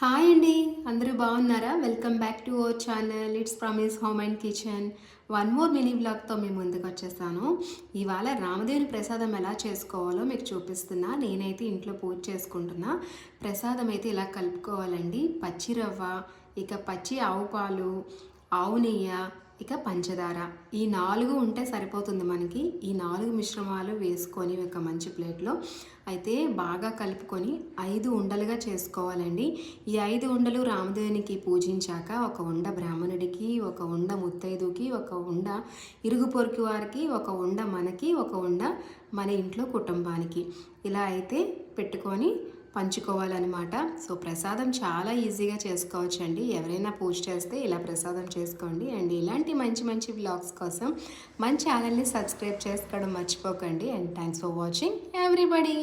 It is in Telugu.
హాయ్ అండి అందరూ బాగున్నారా? Welcome back to our channel it's Promise Home and Kitchen one more mini బ్లాగ్తో మేము ముందుకు వచ్చేసాను. ఇవాళ రామదేవుని ప్రసాదం ఎలా చేసుకోవాలో మీకు చూపిస్తున్నా. నేనైతే ఇంట్లో పూజ చేసుకుంటున్నా. ప్రసాదం అయితే ఇలా కలుపుకోవాలండి. పచ్చి రవ్వ ఇక పచ్చి ఆవు పాలు ఆవు నెయ్య ఇక పంచదార. ఈ నాలుగు ఉంటే సరిపోతుంది మనకి. ఈ నాలుగు మిశ్రమాలు వేసుకొని ఒక మంచి ప్లేట్లో అయితే బాగా కలుపుకొని ఐదు ఉండలుగా చేసుకోవాలండి. ఈ ఐదు ఉండలు రామదేవునికి పూజించాక ఒక ఉండ బ్రాహ్మణుడికి ఒక ఉండ ముత్తైదుకి ఒక ఉండ ఇరుగు పొరుగు వారికి ఒక ఉండ మనకి ఒక ఉండ మన ఇంట్లో కుటుంబానికి. ఇలా అయితే పెట్టుకొని పంచుకోవాలన్నమాట. సో ప్రసాదం చాలా ఈజీగా చేసుకోవచ్చు అండి ఎవరైనా పూజ చేస్తే ఇలా ప్రసాదం చేసుకోండి. అండ్ ఇలాంటి మంచి మంచి బ్లాగ్స్ కోసం మన ఛానల్ని సబ్స్క్రైబ్ చేసుకోవడం మర్చిపోకండి. And thanks for watching everybody.